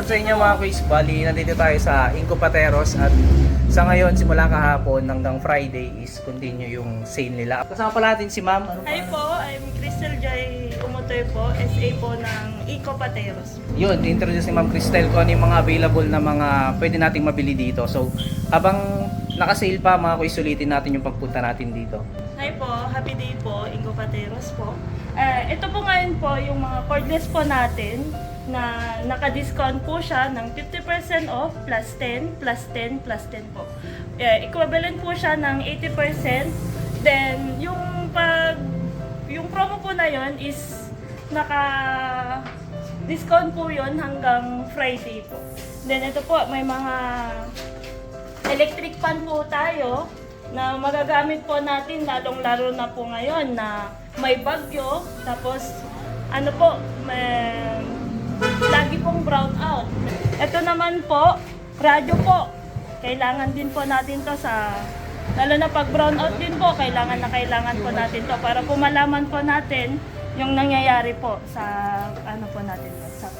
up sa inyo mga quiz? Bali, nandito tayo sa Inco Pateros at sa ngayon, simula kahapon hanggang Friday is continue yung sale nila. Kasama pala natin si ma'am. Ano Hi po, I'm Crystal Joy Umutoy po, SA po ng Eco Pateros. Yun, introduce ni Ma'am Cristel kung ano yung mga available na mga pwede nating mabili dito. So, habang naka-sale pa mga quiz, sulitin natin yung pagpunta natin dito. Hi po, happy day po, Eco Pateros po. Eh, ito po ngayon po yung mga cordless po natin na naka-discount po siya ng 50% off plus 10 plus 10 plus 10 po. Eh, equivalent po siya ng 80%. Then, yung pag yung promo po na yon is naka discount po yon hanggang Friday po. Then ito po, may mga electric fan po tayo na magagamit po natin lalong-laro na po ngayon na may bagyo tapos ano po may, lagi pong brown out. Ito naman po, radyo po. Kailangan din po natin to sa lalo na pag brown out din po, kailangan na kailangan po natin to para po malaman po natin yung nangyayari po sa ano po natin sa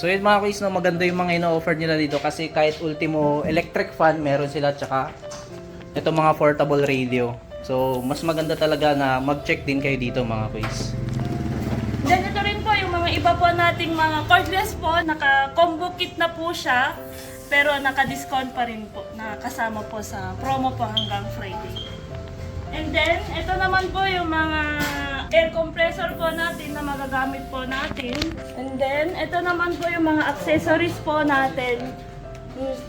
So yun mga quiz, no, maganda yung mga ino-offer nila dito kasi kahit ultimo electric fan, meron sila tsaka ito mga portable radio. So, mas maganda talaga na mag-check din kayo dito mga quiz. Iba po nating mga cordless po, naka-combo kit na po siya, pero naka-discount pa rin po, nakasama po sa promo po hanggang Friday. And then, ito naman po yung mga air compressor po natin na magagamit po natin. And then, ito naman po yung mga accessories po natin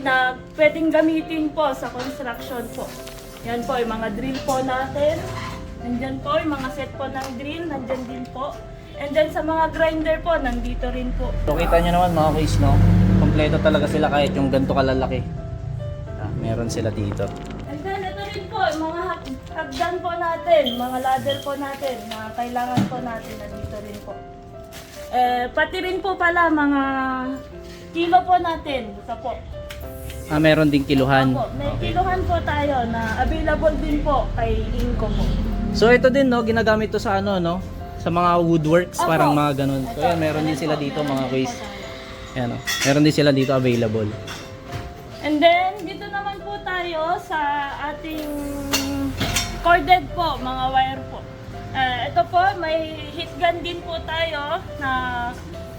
na pwedeng gamitin po sa construction po. Yan po yung mga drill po natin. Nandyan po yung mga set po ng drill, nandyan din po. And then sa mga grinder po, nandito rin po. So kita nyo naman mga quiz, no? Kompleto talaga sila kahit yung ganito kalalaki. Ah, meron sila dito. And then ito rin po, mga hag- hagdan po natin, mga ladder po natin, na kailangan po natin, nandito rin po. Eh, pati rin po pala mga kilo po natin. Ito po. Ah, meron ding kiluhan. Opo, may kilohan po tayo na available din po kay Inco po. So ito din no, ginagamit to sa ano no? Sa mga woodworks, Opo. parang mga ganun. So yan, meron din sila dito mga quiz. po tayo. Yan oh. Meron din sila dito available. And then, dito naman po tayo sa ating corded po, mga wire po. Eh, ito po, may heat gun din po tayo na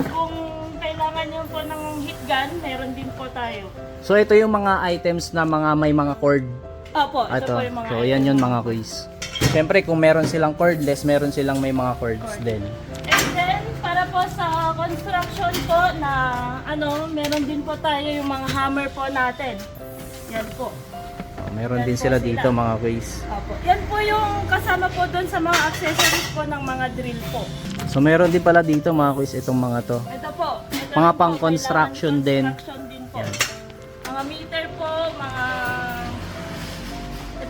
kung kailangan nyo po ng heat gun, meron din po tayo. So ito yung mga items na mga may mga cord. Opo, ito Ito. po yung mga So yan yun mga quiz. Siyempre kung meron silang cordless, meron silang may mga cords Cord. din. And then, para po sa construction po na ano, meron din po tayo yung mga hammer po natin. Yan po. Oh, meron Yan din po sila sila. dito mga quiz. Opo. Yan po yung kasama po doon sa mga accessories po ng mga drill po. So meron din pala dito mga quiz itong mga to. Ito po. Ito Mga rin po, pang construction kailangan din. Construction din po. Yan. Mga meter po, mga...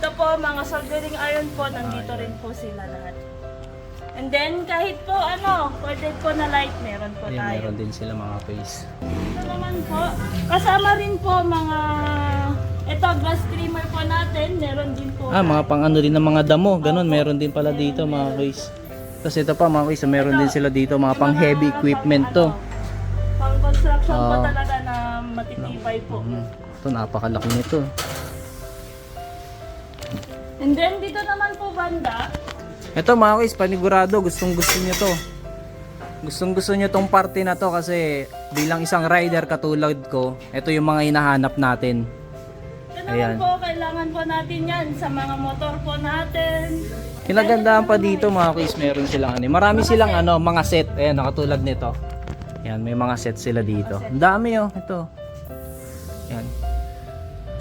Ito po, mga soldering iron po, nandito Ah, rin po sila lahat. And then, kahit po ano, pwede po na light, meron po Ayun, tayo. meron din sila mga quiz. Ito naman po, kasama rin po mga... Ito, glass trimmer po natin, meron din po. Ah, mga pang ano din ng mga damo, ganun, Opo. meron din pala dito mga quiz. Tapos ito pa mga quiz, meron Ito, din sila dito mga Yung pang heavy equipment to. ano, Pang construction po Oo. talaga na matitibay po. Mm. Ito, napakalaki nito. And then dito naman po banda, Ito mga guys, panigurado, gustong gusto nyo to. Gustong gusto nyo tong party na to kasi bilang isang rider katulad ko, ito yung mga hinahanap natin. ito Ayan. po kailangan po natin yan sa mga motor po natin. Kinagandaan pa dito mga guys, meron silang ano. Marami silang ano, mga set. Ayan, katulad nito. Yan, may mga set sila dito. Ang dami oh, ito. Yan.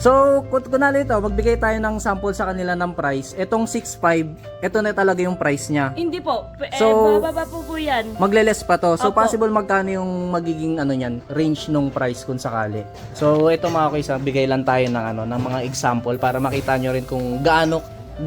So, kung kunali ito, magbigay tayo ng sample sa kanila ng price. Itong 6.5, ito na talaga yung price niya. Hindi po, eh, So, bababa po po yan. Magle-less pa to. So Opo. possible magkano yung magiging ano niyan, range nung price kung sakali. So ito mga kuya, bigay lang tayo ng ano, ng mga example para makita nyo rin kung gaano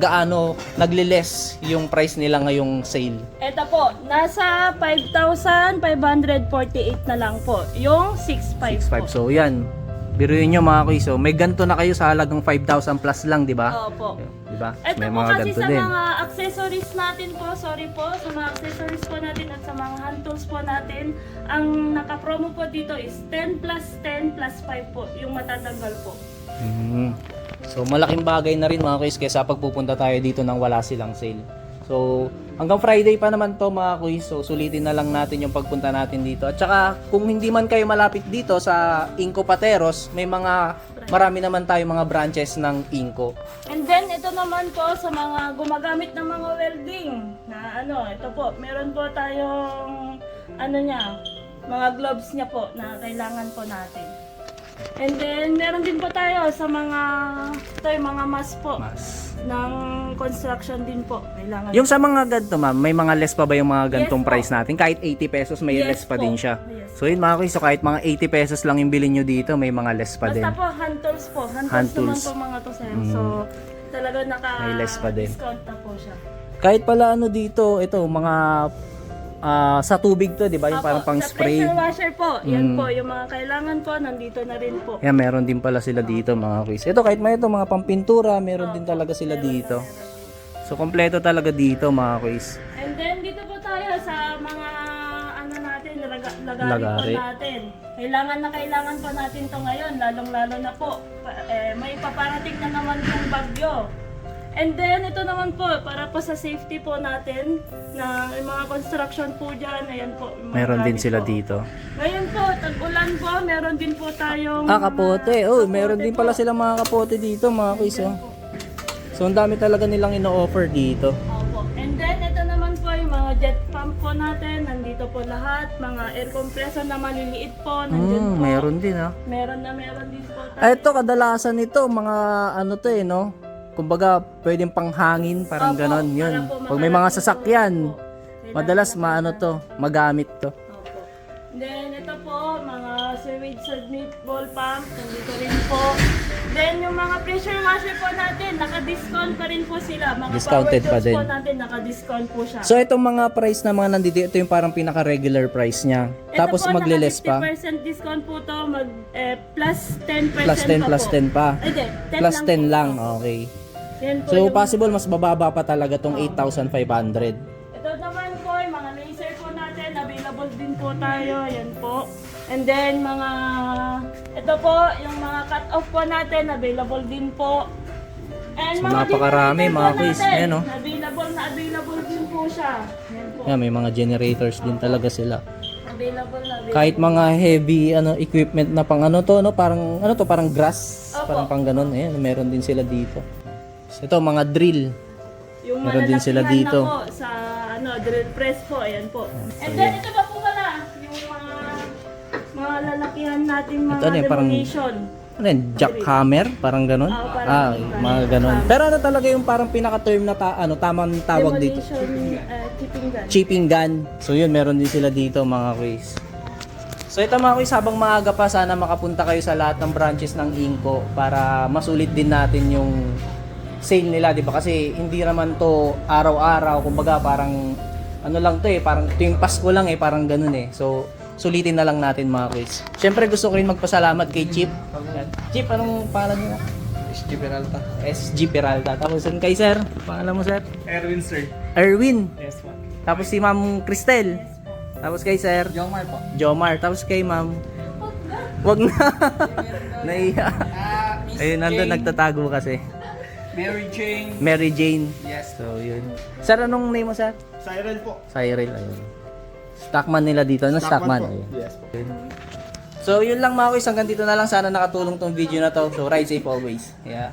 gaano nagle-less yung price nila ngayong sale. Ito po, nasa 5,548 na lang po. Yung 6.5 po. 6.5. So yan. Biruin nyo mga kuis, oh, may ganto na kayo sa halagang 5,000 plus lang, di ba? Opo. Di ba? Ito May po mga kasi ganto sa din. mga accessories natin po, sorry po, sa mga accessories po natin at sa mga hand tools po natin, ang naka-promo po dito is 10 plus 10 plus 5 po, yung matatanggal po. Mhm. So malaking bagay na rin mga kuis kaysa pagpupunta tayo dito nang wala silang sale. So hanggang Friday pa naman to mga kuis. So sulitin na lang natin yung pagpunta natin dito. At saka kung hindi man kayo malapit dito sa Inco Pateros, may mga marami naman tayo mga branches ng Inco. And then, ito naman po sa mga gumagamit ng mga welding na ano, ito po, meron po tayong ano niya, mga gloves niya po na kailangan po natin. And then, meron din po tayo sa mga, ito yung mga mask po Mas. ng construction din po. Kailangan Yung sa mga ganito ma'am, may mga less pa ba yung mga gantong Yes po. price natin? Kahit 80 pesos may Yes less pa po. din siya. Yes. So yun mga kuis, so kahit mga 80 pesos lang yung bilhin nyo dito, may mga less pa din. Basta po, hand tools po. Hand, Hand tools, tools. naman po mga to, sir. Mm. So, talaga naka May less pa din. discount na po siya. Kahit pala ano dito, ito mga ah, sa tubig to, 'di ba? Yung Apo, parang pang sa spray. pressure washer po, yan Mm. po, yung mga kailangan po, nandito na rin po. Yan, meron din pala sila dito mga quiz. Ito kahit may ito mga pampintura, meron din talaga sila dito. So kompleto talaga dito mga quiz. And then, dito po tayo sa mga, ano natin, laga, lagari, Lagari. po natin. Kailangan na kailangan po natin to ngayon, lalong-lalo na po. Pa- eh, may paparating na naman yung bagyo. And then, ito naman po, para po sa safety po natin, na yung mga construction po dyan, ayan po. yung mga Meron din gamit sila po. dito. Ngayon po, tag-ulan po, meron din po tayong... Ah, kapote. Oh, kapote meron din pala po. sila mga kapote dito mga quiz. Oh. So ang dami talaga nilang ino-offer dito. Opo. And then, ito naman po yung mga jet pump po natin. Nandito po lahat. Mga air compressor na maliliit po. Nandyan Hmm, po. meron din ah. Meron na meron din po tayo. Ah, ito kadalasan nito mga ano to eh, no? Kumbaga, pwedeng panghangin, parang Opo, ganon yun. po Pag may mga makarating sasakyan, po. Kailangan madalas maano to, magamit to. Opo. Then, ito po, mga sewage submit ball pump. Nandito rin po. Then, yung mga pressure washer po natin, naka-discount pa rin po sila. Mga Discounted power pa tools din. po natin, naka-discount po siya. So itong mga price na mga nandito, ito yung parang pinaka-regular price niya. Tapos Ito po, magle-less naka pa. 50% discount po to, mag, eh, plus 10% Plus 10, pa plus po. 10 pa. Ay, di, 10 Plus lang 10 po. lang, okay. Yan po So yung- possible mas bababa pa talaga tong 8,500. Ito naman po, yung mga laser po natin, available din po tayo. Yan po. And then, mga, ito po, yung mga cut-off po natin, available din po. And So, napakarami, generator mga po quiz. natin, Ayan, oh. Available na available din po siya. Yan po. Yan, may mga generators din talaga sila. Available na available. Kahit mga heavy ano equipment na pang ano to, no, parang ano to, parang grass, Opo. parang pang ganun. Ayan, meron din sila dito. So, ito mga drill. Yung Meron din sila malalakihan dito. Na po, sa ano, drill press po, ayan po. And then ito pa po pala, yung mga mga lalakihan natin mga Ito ano parang-. Ano yan, jackhammer, parang ganun. Oo, parang ah, mga ganun. Pero ano talaga yung parang pinaka-term na ta ano, tamang tawag dito? Uh, chipping gun. chipping gun. So yun, meron din sila dito mga quiz. So ito mga quiz, habang maaga pa, sana makapunta kayo sa lahat ng branches ng Inco para masulit din natin yung sale nila, di ba? Kasi hindi naman to araw-araw, kumbaga parang ano lang to eh, parang tuwing Pasko lang eh, parang ganun eh. So sulitin na lang natin mga quiz. Siyempre gusto ko rin magpasalamat kay Chip. Yan. Chip, anong pangalan niya? SG Peralta. SG Peralta. Tapos yun kay sir, pangalan mo sir? Erwin sir. Erwin. Yes po. Tapos si Ma'am Cristel. Tapos kay Sir Jomar po. Jomar. Tapos kay Ma'am. Wag na. Naiya. Ah, Miss Ayun, nandun nagtatago kasi. Mary Jane. Mary Jane. Yes. So, yun. Sir, anong name mo, sir? Siren po. Cyril. Ayun. Stockman nila dito. Ano Stockman? po. Ayun. Yes po. So, yun lang mga kuys. Hanggang dito na lang. Sana nakatulong tong video na to. So, ride safe always. Yeah.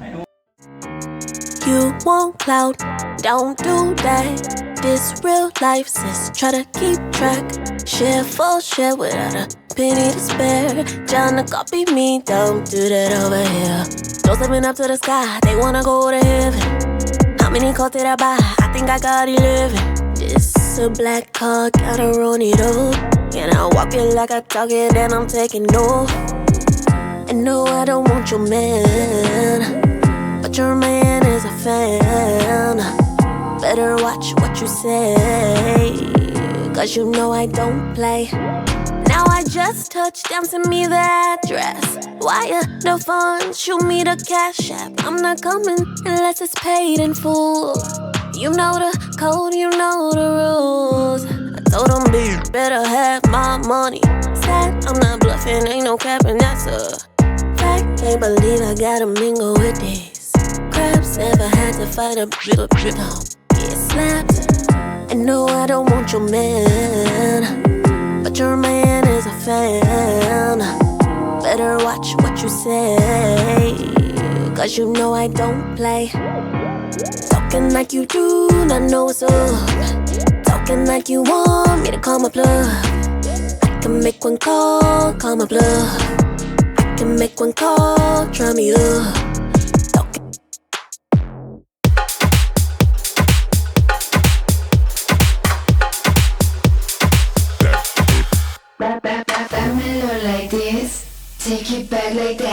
You want clout, don't do that. This real life says try to keep track. Share for share without a penny to spare. Trying to copy me, don't do that over here. Those living up to the sky, they wanna go to heaven. How many calls did I buy? I think I got 11. This a black car, gotta run it up. And I walk it like I talk it, and I'm taking off. And no, I don't want your man. But your man is a fan. Better watch what you say. Cause you know I don't play. Just touch down, send me the address. Wire the funds, shoot me the cash app. I'm not coming unless it's paid in full. You know the code, you know the rules. I told them, bitch, better have my money. Sad, I'm not bluffing, ain't no capping, that's a fact. Can't believe I gotta mingle with these crabs. Never had to fight a drip, drip, no. Get slapped. And no, I don't want your man. But your man is a fan. Better watch what you say. Cause you know I don't play. Talking like you do, not know what's up. Talking like you want me to call my bluff. I can make one call, call my bluff. I can make one call, try me up. Late